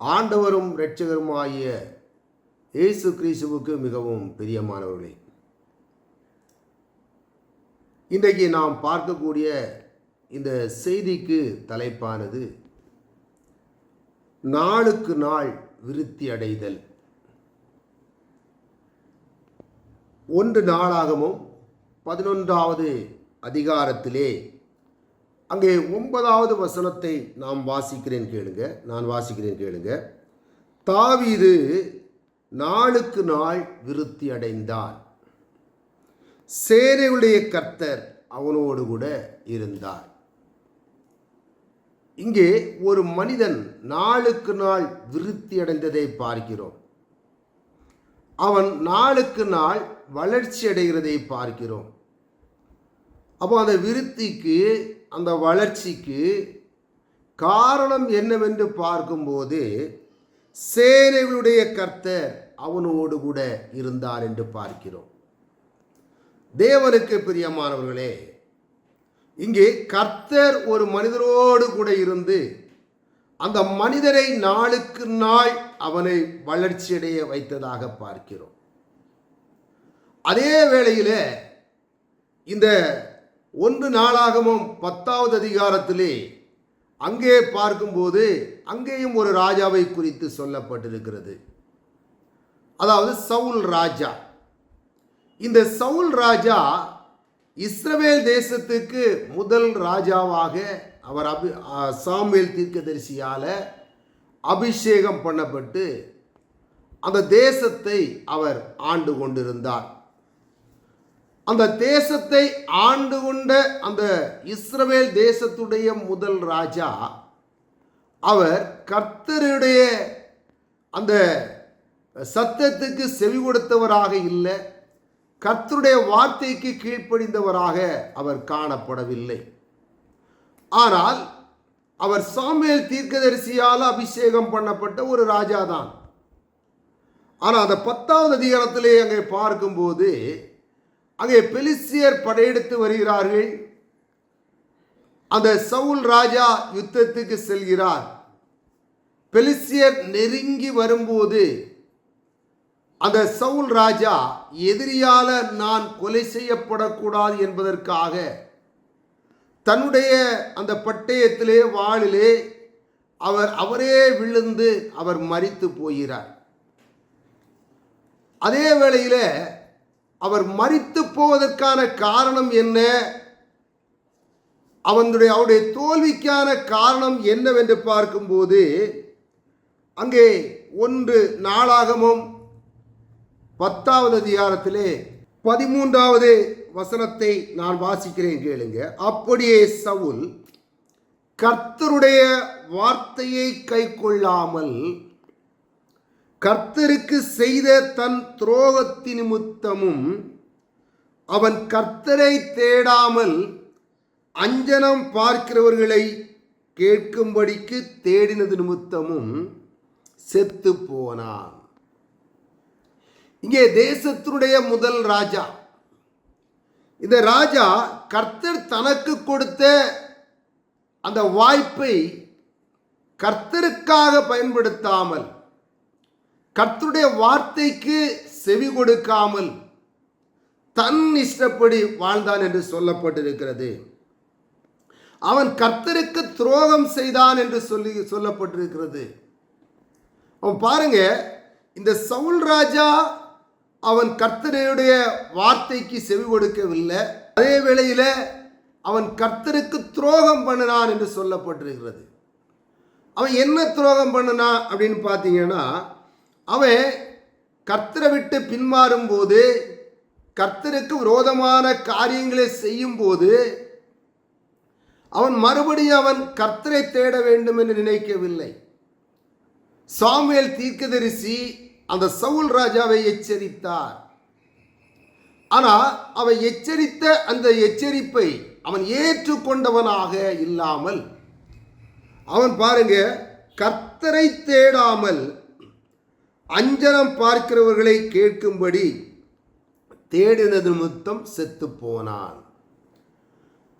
ஆண்டவரும் இரட்சகருமாகிய இயேசு கிறிஸ்துவுக்கு மிகவும் பிரியமானவர்களே இன்றைக்கு நாம் பார்க்கக்கூடிய இந்த செய்திக்கு தலைப்பானது நாளுக்கு நாள் விருத்தி அடைதல். ஒன்று நாளாகவும் பதினொன்றாவது அதிகாரத்திலே. அங்கே ஒன்பதாவது வசனத்தை நாம் வாசிக்கிறேன் கேளுங்க. நான் வாசிக்கிறேன் கேளுங்க. தாவீது நாளுக்கு நாள் விருத்தி அடைந்தான் சேனையுடைய கர்த்தர் அவனோடு கூட இருந்தார். இங்கே ஒரு மனிதன் நாளுக்கு நாள் விருத்தி அடைந்ததை பார்க்கிறோம். அவன் நாளுக்கு நாள் வளர்ச்சி அடைகிறதை பார்க்கிறோம். அப்போ அந்த விருத்திக்கு அந்த வளர்ச்சிக்கு காரணம் என்னவென்று பார்க்கும்போது சேனைகளுடைய கர்த்தர் அவனோடு கூட இருந்தார் என்று பார்க்கிறோம். தேவனுக்கு பிரியமானவர்களே இங்கே கர்த்தர் ஒரு மனிதரோடு கூட இருந்து அந்த மனிதரை நாளுக்கு நாள் அவனை வளர்ச்சியடைய வைத்ததாக பார்க்கிறோம். அதே வேளையில் இந்த ஒன்று நாளாகமும் பத்தாவது அதிகாரத்திலே அங்கே பார்க்கும்போது அங்கேயும் ஒரு ராஜாவை குறித்து சொல்லப்பட்டிருக்கிறது. அதாவது சவுல் ராஜா. இந்த சவுல் ராஜா இஸ்ரவேல் தேசத்துக்கு முதல் ராஜாவாக அவர் அபி சாமுவேல் தீர்க்கதரிசியால் அபிஷேகம் பண்ணப்பட்டு அந்த தேசத்தை அவர் ஆண்டு கொண்டிருந்தார். அந்த தேசத்தை ஆண்டு கொண்ட அந்த இஸ்ரவேல் தேசத்துடைய முதல் ராஜா அவர் கர்த்தருடைய அந்த சத்தத்துக்கு செவி கொடுத்தவராக இல்லை கர்த்தருடைய வார்த்தைக்கு கீழ்ப்படிந்தவராக அவர் காணப்படவில்லை. ஆனால் அவர் சாமியல் தீர்க்கதரிசியால் அபிஷேகம் பண்ணப்பட்ட ஒரு ராஜா தான் ஆனால் அந்த பத்தாவது அதிகாரத்திலே அங்கே பார்க்கும்போது அங்கே பெலிசியர் படையெடுத்து வருகிறார்கள். அந்த சவுல் ராஜா யுத்தத்துக்கு செல்கிறார். பெலிசியர் நெருங்கி வரும்போது அந்த சவுல் ராஜா எதிரியால நான் கொலை செய்யப்படக்கூடாது என்பதற்காக தன்னுடைய அந்த பட்டயத்திலே வாளிலே அவர் அவரே விழுந்து அவர் மறித்து போகிறார். அதே வேளையில் அவர் மறித்து போவதற்கான காரணம் என்ன? அவனுடைய அவருடைய தோல்விக்கான காரணம் என்னவென்று பார்க்கும்போது அங்கே ஒன்று நாளாகமும் பத்தாவது அதிகாரத்திலே பதிமூன்றாவது வசனத்தை நான் வாசிக்கிறேன் கேளுங்க. அப்படியே சவுல் கர்த்தருடைய வார்த்தையை கை கொள்ளாமல் கர்த்தருக்கு செய்த தன் துரோகத்தின் நிமித்தமும் அவன் கர்த்தரை தேடாமல் அஞ்சனம் பார்க்கிறவர்களை கேட்கும்படிக்கு தேடினது நிமித்தமும் செத்து போனான். இங்கே தேசத்தினுடைய முதல் ராஜா இந்த ராஜா கர்த்தர் தனக்கு கொடுத்த அந்த வாய்ப்பை கர்த்தருக்காக பயன்படுத்தாமல் கர்த்தருடைய வார்த்தைக்கு செவி கொடுக்காமல் தன் இஷ்டப்படி வாழ்ந்தான் என்று சொல்லப்பட்டிருக்கிறது. அவன் கர்த்தருக்கு துரோகம் செய்தான் என்று சொல்லி சொல்லப்பட்டிருக்கிறது. அவன் பாருங்க இந்த சவுல் ராஜா அவன் கர்த்தருடைய வார்த்தைக்கு செவி கொடுக்கவில்லை. அதே வேளையில் அவன் கர்த்தருக்கு துரோகம் பண்ணினான் என்று சொல்லப்பட்டிருக்கிறது. அவன் என்ன துரோகம் பண்ணினான் அப்படின்னு பார்த்தீங்கன்னா அவன் கர்த்தரை விட்டு பின்மாறும் போது கர்த்தருக்கு விரோதமான காரியங்களை செய்யும்போது அவன் மறுபடியும் அவன் கர்த்தரை தேட வேண்டும் என்று நினைக்கவில்லை. சாமுவேல் தீர்க்கதரிசி அந்த சவுல் ராஜாவை எச்சரித்தார். ஆனால் அவன் எச்சரித்த அந்த எச்சரிப்பை அவன் ஏற்றுக்கொண்டவனாக இல்லாமல் அவன் பாருங்க கர்த்தரை தேடாமல் அஞ்சனம் பார்க்கிறவர்களை கேட்கும்படி தேடினது நிமித்தம் செத்து போனான்.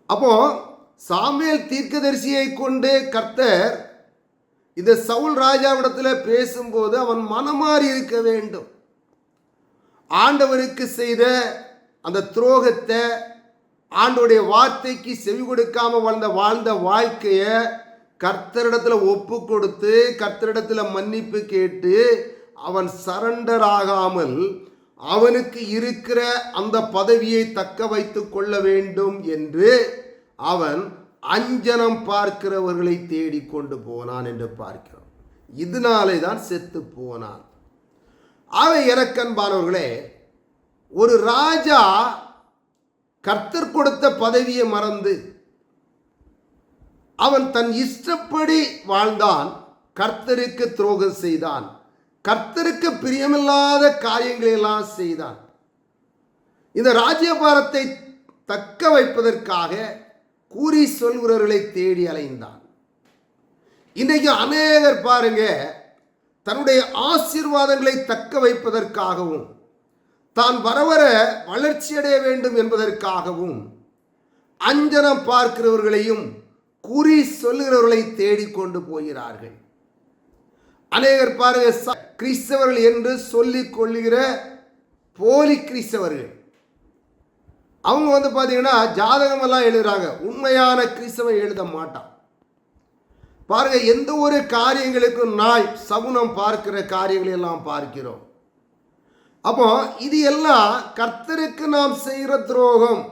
அப்போ சாமியல் தீர்க்கதரிசியை கொண்டு கர்த்தர் இந்த சவுல் ராஜாவிடத்தில் பேசும்போது அவன் மனமாறி இருக்க வேண்டும். ஆண்டவருக்கு செய்த அந்த துரோகத்தை ஆண்டோடைய வார்த்தைக்கு செவி கொடுக்காம வாழ்ந்த வாழ்ந்த வாழ்க்கையை கர்த்தரிடத்தில் ஒப்பு கொடுத்து கர்த்தரிடத்தில் மன்னிப்பு கேட்டு அவன் சரண்டர் ஆகாமல் அவனுக்கு இருக்கிற அந்த பதவியை தக்க வைத்து கொள்ள வேண்டும் என்று அவன் அஞ்சனம் பார்க்கிறவர்களை தேடிக்கொண்டு போனான் என்று பார்க்கிறோம். இதனாலே தான் செத்து போனான். ஆக எனக்கன்பானவர்களே ஒரு ராஜா கர்த்தர் கொடுத்த பதவியை மறந்து அவன் தன் இஷ்டப்படி வாழ்ந்தான் கர்த்தருக்கு துரோகம் செய்தான் கர்த்தருக்கு பிரியமில்லாத காரியங்களை எல்லாம் செய்தான். இந்த ராஜ்யபாரத்தை தக்க வைப்பதற்காக கூறி சொல்கிறவர்களை தேடி அலைந்தான். இன்றைக்கு அநேகர் பாருங்க தன்னுடைய ஆசீர்வாதங்களை தக்க வைப்பதற்காகவும் தான் வர வர வளர்ச்சியடைய வேண்டும் என்பதற்காகவும் அஞ்சனம் பார்க்கிறவர்களையும் குறி சொல்லுகிறவர்களை தேடிக்கொண்டு போகிறார்கள். அநேகர் பாருங்க கிறிஸ்தவர்கள் என்று சொல்லிக் கொள்ளுகிற போலி கிறிஸ்தவர்கள். அவங்க வந்து பார்த்தீங்கன்னா ஜாதகமெல்லாம் எழுதுறாங்க. உண்மையான கிறிஸ்தவன் எழுத மாட்டான். பாருங்க எந்த ஒரு காரியங்களுக்கும் நாய் சகுனம் பார்க்கிற காரியங்களை எல்லாம் பார்க்கிறோம். அப்போ இது எல்லாம் கர்த்தருக்கு நாம் செய்கிற துரோகம்.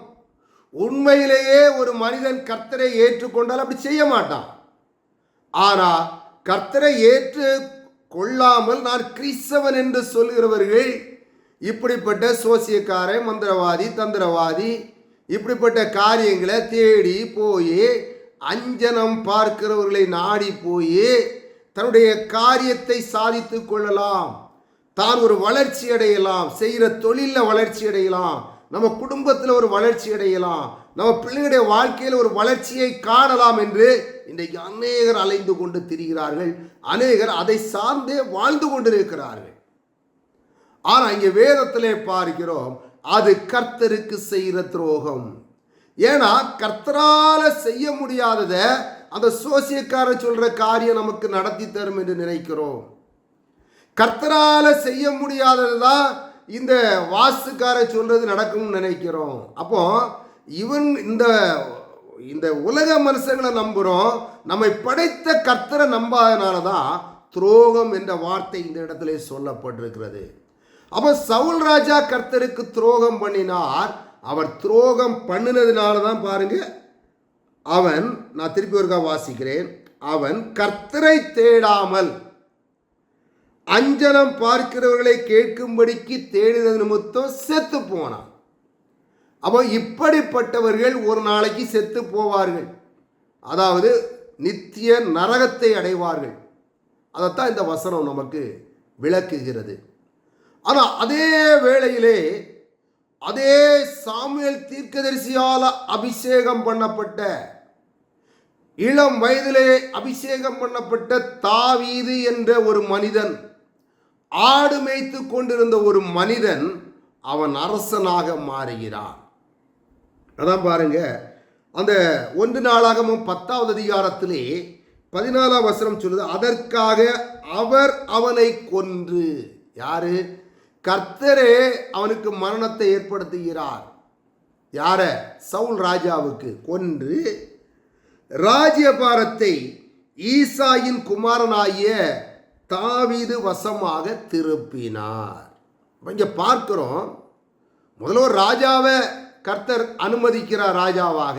உண்மையிலேயே ஒரு மனிதன் கர்த்தரை ஏற்றுக்கொண்டால் அப்படி செய்ய மாட்டான். ஆனால் கர்த்தரை ஏற்று கொள்ளாமல் நான் கிறிஸ்தவன் என்று சொல்கிறவர்கள் இப்படிப்பட்ட சோசியக்காரன் மந்திரவாதி தந்திரவாதி இப்படிப்பட்ட காரியங்களை தேடி போய் அஞ்சனம் பார்க்கிறவர்களை நாடி போய் தன்னுடைய காரியத்தை சாதித்து கொள்ளலாம். தான் ஒரு வளர்ச்சி அடையலாம். செய்கிற தொழிலில் வளர்ச்சி அடையலாம். நம்ம குடும்பத்தில் ஒரு வளர்ச்சி அடையலாம். நம்ம பிள்ளைகளுடைய வாழ்க்கையில் ஒரு வளர்ச்சியை காணலாம் என்று இன்றைக்கு அநேகர் அலைந்து கொண்டு திரிகிறார்கள். அநேகர் அதை சார்ந்தே வாழ்ந்து கொண்டிருக்கிறார்கள். ஆனால் இங்கே வேதத்திலே பார்க்கிறோம் அது கர்த்தருக்கு செய்கிற துரோகம். ஏன்னா கர்த்தரால செய்ய முடியாததை அந்த சோசியக்காரர் சொல்கிற காரியம் நமக்கு நடத்தி தரும் என்று நினைக்கிறோம். கர்த்தரால செய்ய முடியாதது தான் இந்த வாஸ்துக்கார சொல்கிறது நடக்கும்னு நினைக்கிறோம். அப்போ இவன் இந்த இந்த உலக மனுஷங்களை நம்புகிறோம் நம்மை படைத்த கர்த்தரை நம்பாதனால தான் துரோகம் என்ற வார்த்தை இந்த இடத்துல சொல்லப்பட்டிருக்கிறது. அப்போ சவுல் ராஜா கர்த்தருக்கு துரோகம் பண்ணினார். அவர் துரோகம் பண்ணினதுனால தான் பாருங்க அவன் நான் திருப்பி ஒருக்கா வாசிக்கிறேன். அவன் கர்த்தரை தேடாமல் அஞ்சனம் பார்க்கிறவர்களை கேட்கும்படிக்கு தேடினது நிமித்தம் செத்து போனான். அப்போ இப்படிப்பட்டவர்கள் ஒரு நாளைக்கு செத்து போவார்கள். அதாவது நித்திய நரகத்தை அடைவார்கள். அதைத்தான் இந்த வசனம் நமக்கு விளக்குகிறது. ஆனால் அதே வேளையிலே அதே சாமுவேல் தீர்க்கதரிசியால் அபிஷேகம் பண்ணப்பட்ட இளம் வயதிலே அபிஷேகம் பண்ணப்பட்ட தாவீது என்ற ஒரு மனிதன் ஆடு மேய்த்து கொண்டிருந்த ஒரு மனிதன் அவன் அரசனாக மாறுகிறான். அதான் பாருங்க அந்த ஒன்று நாளாகவும் பத்தாவது அதிகாரத்திலே பதினாலாம் வசனம் சொல்லுது அதற்காக அவர் அவனை கொன்று. யாரு? கர்த்தரே அவனுக்கு மரணத்தை ஏற்படுத்துகிறார். யார? சவுல் ராஜாவுக்கு கொன்று ராஜ்யபாரத்தை ஈசாயின் குமாரனாகிய தாவீது வசமாக திருப்பினார். இங்கே பார்க்கிறோம் முதல்ல ஒரு ராஜாவை கர்த்தர் அனுமதிக்கிறார் ராஜாவாக.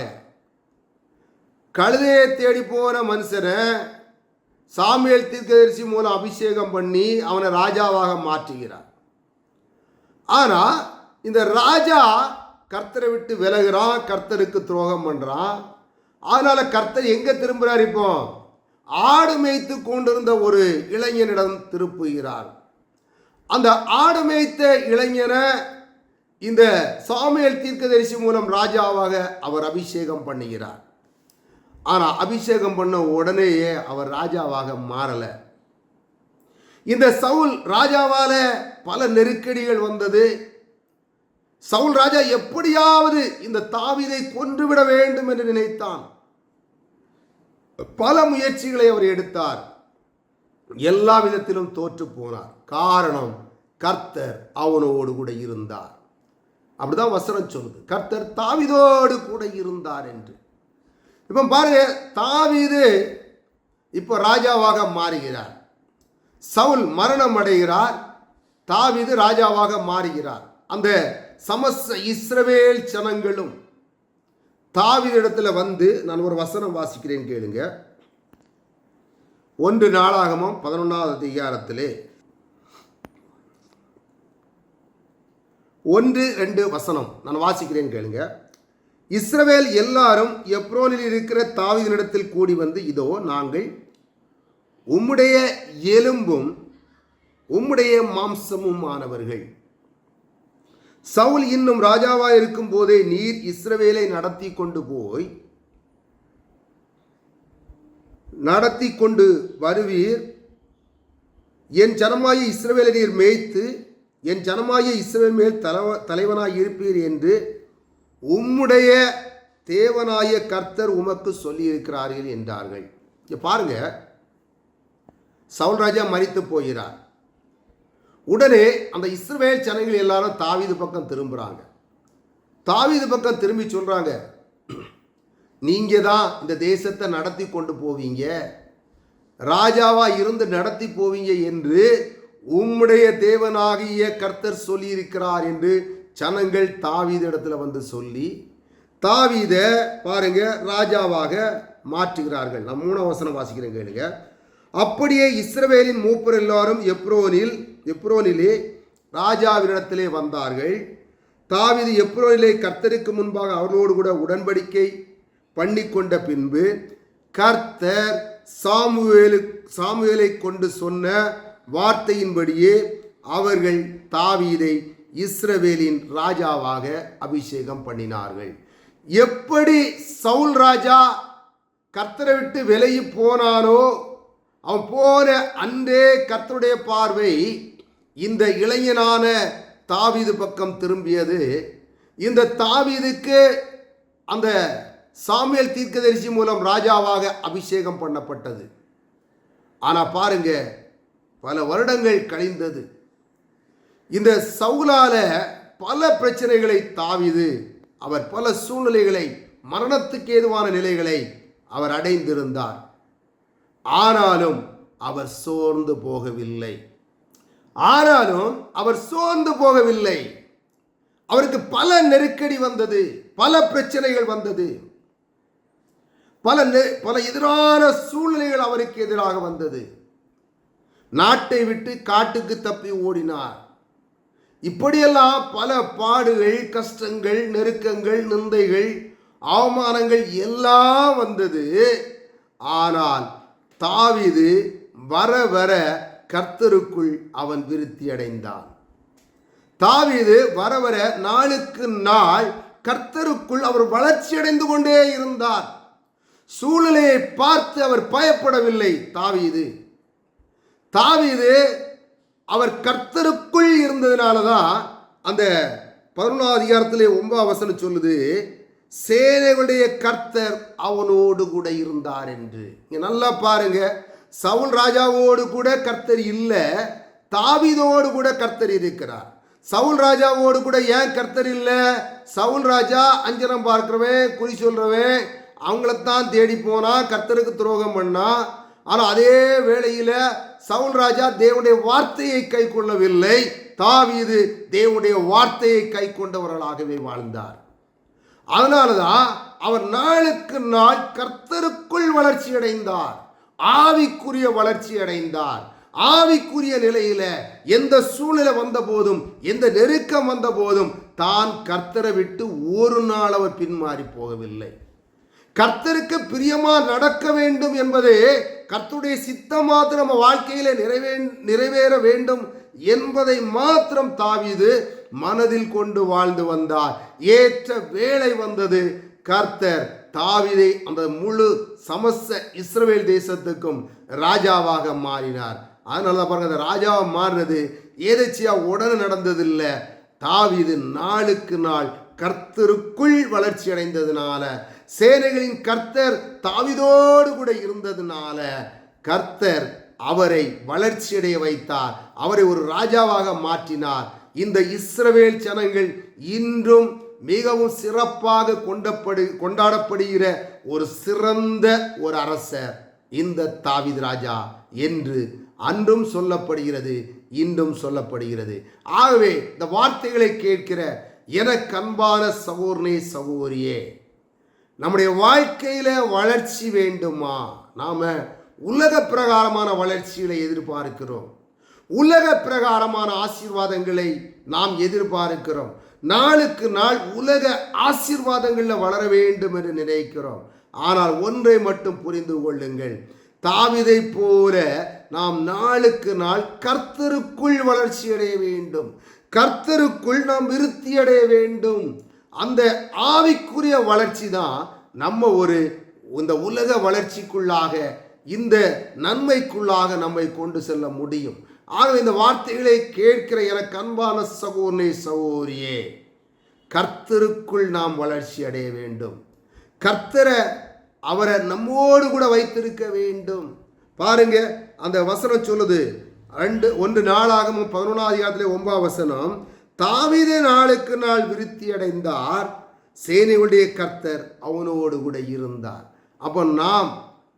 கழுதையை தேடி போன மனுஷனை சாமியல் தீர்க்கதரிசி மூலம் அபிஷேகம் பண்ணி அவனை ராஜாவாக மாற்றுகிறார். ஆனால் இந்த ராஜா கர்த்தரை விட்டு விலகுறான் கர்த்தருக்கு துரோகம் பண்ணுறான் அதனால் கர்த்தர் எங்கே திரும்புகிறார் இப்போ? ஆடு மேய்த்து கொண்டிருந்த ஒரு இளைஞனிடம் திருப்புகிறார். அந்த ஆடு மேய்த்த இளைஞனை இந்த சாமியல் தீர்க்கதரிசி மூலம் ராஜாவாக அவர் அபிஷேகம் பண்ணுகிறார். ஆனால் அபிஷேகம் பண்ண உடனேயே அவர் ராஜாவாக மாறலை. இந்த சவுல் ராஜாவால் பல நெருக்கடிகள் வந்தது. சவுல் ராஜா எப்படியாவது இந்த தாவிதை கொன்றுவிட வேண்டும் என்று நினைத்தான். பல முயற்சிகளை அவர் எடுத்தார். எல்லா விதத்திலும் தோற்று போனார். காரணம் கர்த்தர் அவனோடு கூட இருந்தார். அப்படிதான் வசனம் சொல்லுது. கர்த்தர் தாவிதோடு கூட இருந்தார் என்று. இப்போ பாருங்க தாவிது இப்போ ராஜாவாக மாறுகிறார். சவுல் மரணம் அடைகிறார் தாவிது ராஜாவாக மாறுகிறார். அந்த சமஸ்த இஸ்ரவேல் ஜனங்களும் தாவித இடத்துல வந்து நான் ஒரு வசனம் வாசிக்கிறேன் கேளுங்க. ஒன்று நாளாகமும் பதினொன்றாவது அதிகாரத்திலே ஒன்று ரெண்டு வசனம் நான் வாசிக்கிறேன் கேளுங்க. இஸ்ரவேல் எல்லாரும் எப்ரோனில் இருக்கிற தாவிதனிடத்தில் கூடி வந்து இதோ நாங்கள் உம்முடைய எலும்பும் உம்முடைய மாம்சமும் ஆனவர்கள் சவுல் இன்னும் ராஜாவாக இருக்கும் போதே நீர் இஸ்ரவேலை நடத்தி கொண்டு போய் நடத்தி கொண்டு வருவீர். என் ஜனமாய இஸ்ரவேலை நீர் மேய்த்து என் ஜனமாய இஸ்ரவேல் மேல் தலைவ தலைவனாய் இருப்பீர் என்று உம்முடைய தேவனாய கர்த்தர் உமக்கு சொல்லியிருக்கிறார்கள் என்றார்கள். இங்க பாருங்க சவுல் ராஜா போகிறார். உடனே அந்த இஸ்ரவேல் ஜனங்கள் எல்லாரும் தாவீது பக்கம் திரும்புகிறாங்க தாவீது பக்கம் திரும்பி சொல்கிறாங்க நீங்கள் தான் இந்த தேசத்தை நடத்தி கொண்டு போவீங்க. ராஜாவாக இருந்து நடத்தி போவீங்க என்று உம்முடைய தேவனாகிய கர்த்தர் சொல்லியிருக்கிறார் என்று ஜனங்கள் தாவீது இடத்துல வந்து சொல்லி தாவீத பாருங்க ராஜாவாக மாற்றுகிறார்கள். நான் மூணாம் வசனம் வாசிக்கிறேன் கேளுங்க. அப்படியே இஸ்ரவேலின் மூப்பர் எல்லாரும் எப்ரோனில் எப்ரோனிலே ராஜாவினிடத்திலே வந்தார்கள். தாவீது எப்ரோனிலே கர்த்தருக்கு முன்பாக அவர்களோடு கூட உடன்படிக்கை பண்ணி கொண்ட பின்பு கர்த்தர் சாமுவேலு சாமுவேலை கொண்டு சொன்ன வார்த்தையின்படியே அவர்கள் தாவீதை இஸ்ரவேலின் ராஜாவாக அபிஷேகம் பண்ணினார்கள். எப்படி சவுல் ராஜா கர்த்தரை விட்டு விலகி போனானோ அவன் போன அன்றே கர்த்தருடைய பார்வை இந்த இளைஞனான தாவீது பக்கம் திரும்பியது. இந்த தாவீதுக்கு அந்த சாமியல் தீர்க்கதரிசி மூலம் ராஜாவாக அபிஷேகம் பண்ணப்பட்டது. ஆனால் பாருங்க பல வருடங்கள் கழிந்தது. இந்த சவுலால பல பிரச்சனைகளை தாவிது அவர் பல சூழ்நிலைகளை மரணத்துக்கு ஏதுவான நிலைகளை அவர் அடைந்திருந்தார். ஆனாலும் அவர் சோர்ந்து போகவில்லை. ஆனாலும் அவர் சோர்ந்து போகவில்லை. அவருக்கு பல நெருக்கடி வந்தது பல பிரச்சனைகள் வந்தது. பல பல எதிரான சூழ்நிலைகள் அவருக்கு எதிராக வந்தது. நாட்டை விட்டு காட்டுக்கு தப்பி ஓடினார். இப்படியெல்லாம் பல பாடுகள் கஷ்டங்கள் நெருக்கங்கள் நிந்தைகள் அவமானங்கள் எல்லாம் வந்தது. ஆனால் தாவீது வர வர கர்த்தருக்குள் அவன் விருத்தி அடைந்தான். தாவிது வர வர நாளுக்கு நாள் கர்த்தருக்குள் அவர் வளர்ச்சி அடைந்து கொண்டே இருந்தார். சூழ்நிலையை பார்த்து அவர் பயப்படவில்லை தாவீது. தாவீது அவர் கர்த்தருக்குள் இருந்ததுனால தான் அந்த பதினொன்றாம் அதிகாரத்திலே ஒன்பதாம் வசனம் சொல்லுது சேனைகளுடைய கர்த்தர் அவனோடு கூட இருந்தார் என்று. இங்கே நல்லா பாருங்க. சவுல் ராஜாவோடு கூட கர்த்தர் இல்லை தாவீதோடு கூட கர்த்தர் இருக்கிறார். சவுல் ராஜாவோடு கூட ஏன் கர்த்தர் இல்லை? சவுல் ராஜா அஞ்சனம் பார்க்குறவன் குறி சொல்கிறவன் அவங்களத்தான் தேடி போனால் கர்த்தருக்கு துரோகம் பண்ணா. ஆனால் அதே வேளையில் சவுல் ராஜா தேவனுடைய வார்த்தையை கை கொள்ளவில்லை. தாவீது தேவனுடைய வார்த்தையை கை கொண்டவர்களாகவே வாழ்ந்தார். அதனால தான் அவர் நாளுக்கு நாள் கர்த்தருக்குள் வளர்ச்சி அடைந்தார் ஆவிக்குரிய வளர்ச்சி அடைந்தார் ஆவிக்குரிய நிலையில எந்த சூழ்நிலை வந்த போதும் எந்த நெருக்கம் வந்த போதும் தான் கர்த்தரை விட்டு ஒரு நாள் அவர் பின்மாறி போகவில்லை. கர்த்தருக்கு பிரியமா நடக்க வேண்டும் என்பதே கர்த்தருடைய சித்தம் மாத்திரம் நம்ம வாழ்க்கையில நிறைவே நிறைவேற வேண்டும் என்பதை மாத்திரம் தாவிது மனதில் கொண்டு வாழ்ந்து வந்தார். ஏற்ற வேலை வந்தது கர்த்தர் தாவிதை அந்த முழு சமஸ்த இஸ்ரவேல் தேசத்துக்கும் ராஜாவாக மாறினார். அதனால தான் பாருங்க அந்த ராஜாவை மாறினது ஏதேச்சியா உடனே நடந்ததில்லை. தாவிது நாளுக்கு நாள் கர்த்தருக்குள் வளர்ச்சி அடைந்ததுனால சேனைகளின் கர்த்தர் தாவிதோடு கூட இருந்ததுனால கர்த்தர் அவரை வளர்ச்சியடைய வைத்தார். அவரை ஒரு ராஜாவாக மாற்றினார். இந்த இஸ்ரவேல் ஜனங்கள் இன்றும் மிகவும் சிறப்பாக கொண்டப்படு கொண்டாடப்படுகிற ஒரு சிறந்த ஒரு அரசர் இந்த தாவித் ராஜா என்று அன்றும் சொல்லப்படுகிறது இன்றும் சொல்லப்படுகிறது. ஆகவே இந்த வார்த்தைகளை கேட்கிற எனக்கு அன்பான சகோதரனே சகோதரியே நம்முடைய வாழ்க்கையில் வளர்ச்சி வேண்டுமா? நாம உலக பிரகாரமான வளர்ச்சிகளை எதிர்பார்க்கிறோம். உலக பிரகாரமான ஆசீர்வாதங்களை நாம் எதிர்பார்க்கிறோம். நாளுக்கு நாள் உலக ஆசீர்வாதங்களில் வளர வேண்டும் என்று நினைக்கிறோம். ஆனால் ஒன்றை மட்டும் புரிந்து கொள்ளுங்கள். தாவிதை போல நாம் நாளுக்கு நாள் கர்த்தருக்குள் வளர்ச்சி அடைய வேண்டும். கர்த்தருக்குள் நாம் விருத்தி அடைய வேண்டும். அந்த ஆவிக்குரிய வளர்ச்சி தான் நம்ம ஒரு இந்த உலக வளர்ச்சிக்குள்ளாக இந்த நன்மைக்குள்ளாக நம்மை கொண்டு செல்ல முடியும். ஆகவே இந்த வார்த்தைகளை கேட்கிற எனக்கு அன்பான சகோதரனை சகோதரியே கர்த்தருக்குள் நாம் வளர்ச்சி அடைய வேண்டும். கர்த்தரை அவரை நம்மோடு கூட வைத்திருக்க வேண்டும். பாருங்க அந்த வசனம் சொல்லுது. ரெண்டு ஒன்று நாளாகவும் பதினொன்றாம் அதிகாரத்திலே ஒன்பதாம் வசனம் தாவீதே நாளுக்கு நாள் விருத்தி அடைந்தார் சேனையுடைய கர்த்தர் அவனோடு கூட இருந்தார். அப்போ நாம்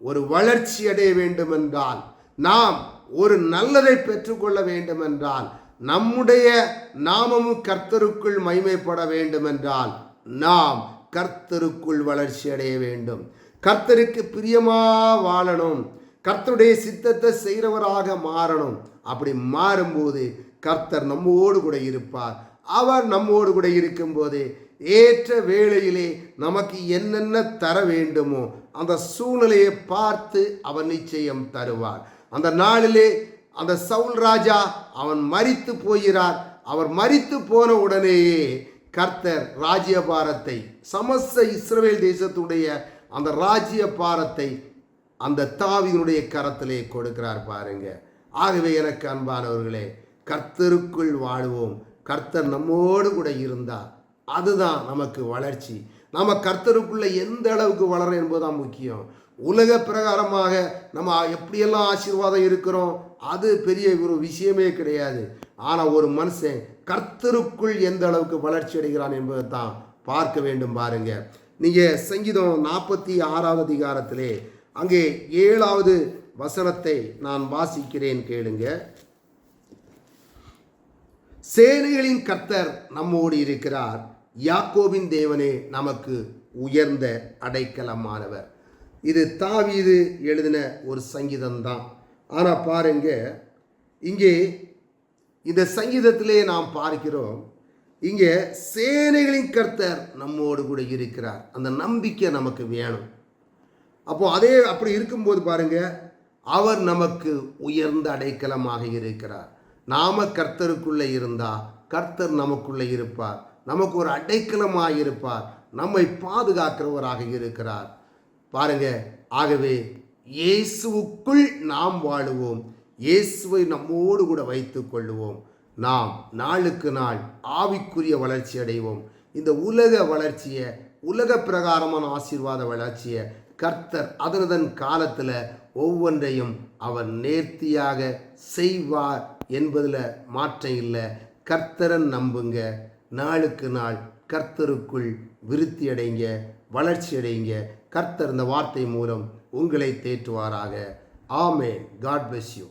ஒரு வளர்ச்சி அடைய வேண்டுமென்றால் நாம் ஒரு நல்லதை பெற்றுக்கொள்ள வேண்டுமென்றால் நம்முடைய நாமமும் கர்த்தருக்குள் மைமைப்பட வேண்டுமென்றால் நாம் கர்த்தருக்குள் வளர்ச்சி அடைய வேண்டும். கர்த்தருக்கு பிரியமா வாழணும். கர்த்தருடைய சித்தத்தை செய்கிறவராக மாறணும். அப்படி மாறும்போது கர்த்தர் நம்மோடு கூட இருப்பார். அவர் நம்மோடு கூட இருக்கும்போது ஏற்ற வேளையிலே நமக்கு என்னென்ன தர வேண்டுமோ அந்த சூழ்நிலையை பார்த்து அவர் நிச்சயம் தருவார் அந்த நாளிலே அந்த சவுல் ராஜா அவன் மறித்து போகிறார். அவர் மறித்து போன உடனேயே கர்த்தர் ராஜ்யபாரத்தை சமஸ்த இஸ்ரவேல் தேசத்துடைய அந்த ராஜ்ய பாரத்தை அந்த தாவியினுடைய கரத்திலே கொடுக்கிறார் பாருங்க. ஆகவே எனக்கு அன்பானவர்களே கர்த்தருக்குள் வாழுவோம். கர்த்தர் நம்மோடு கூட இருந்தார். அதுதான் நமக்கு வளர்ச்சி. நம்ம கர்த்தருக்குள்ளே எந்த அளவுக்கு வளர என்பதுதான் முக்கியம். உலக பிரகாரமாக நம்ம எப்படியெல்லாம் ஆசீர்வாதம் இருக்கிறோம் அது பெரிய ஒரு விஷயமே கிடையாது. ஆனால் ஒரு மனுஷன் கர்த்தருக்குள் எந்த அளவுக்கு வளர்ச்சி அடைகிறான் என்பதை தான் பார்க்க வேண்டும் பாருங்க. நீங்கள் சங்கீதம் நாற்பத்தி ஆறாவது அதிகாரத்திலே அங்கே ஏழாவது வசனத்தை நான் வாசிக்கிறேன் கேளுங்க. சேனைகளின் கர்த்தர் நம்மோடு இருக்கிறார். யாக்கோவின் தேவனே நமக்கு உயர்ந்த அடைக்கலமானவர். இது தாவீது எழுதின ஒரு சங்கீதம் தான் ஆனால் பாருங்க இங்கே இந்த சங்கீதத்திலே நாம் பார்க்கிறோம் இங்கே சேனைகளின் கர்த்தர் நம்மோடு கூட இருக்கிறார். அந்த நம்பிக்கை நமக்கு வேணும். அப்போ அதே அப்படி இருக்கும்போது பாருங்க அவர் நமக்கு உயர்ந்த அடைக்கலமாக இருக்கிறார். நாம கர்த்தருக்குள்ளே இருந்தால் கர்த்தர் நமக்குள்ளே இருப்பார். நமக்கு ஒரு அடைக்கலமாக இருப்பார் நம்மை பாதுகாக்கிறவராக இருக்கிறார். பாருங்க ஆகவே இயேசுவுக்குள் நாம் வாழுவோம். இயேசுவை நம்மோடு கூட வைத்து கொள்ளுவோம். நாம் நாளுக்கு நாள் ஆவிக்குரிய வளர்ச்சி அடைவோம். இந்த உலக வளர்ச்சியை உலக பிரகாரமான ஆசீர்வாத வளர்ச்சியை கர்த்தர் அதனதன் காலத்தில் ஒவ்வொன்றையும் அவர் நேர்த்தியாக செய்வார் என்பதில் மாற்றம் இல்லை. கர்த்தரன் நம்புங்க. நாளுக்கு நாள் கர்த்தருக்குள் விருத்தி அடைங்க வளர்ச்சி அடைங்க கர்த்தர் இந்த வார்த்தை மூலம் உங்களை தேற்றுவாராக. ஆமே காட் பிளஸ் யூ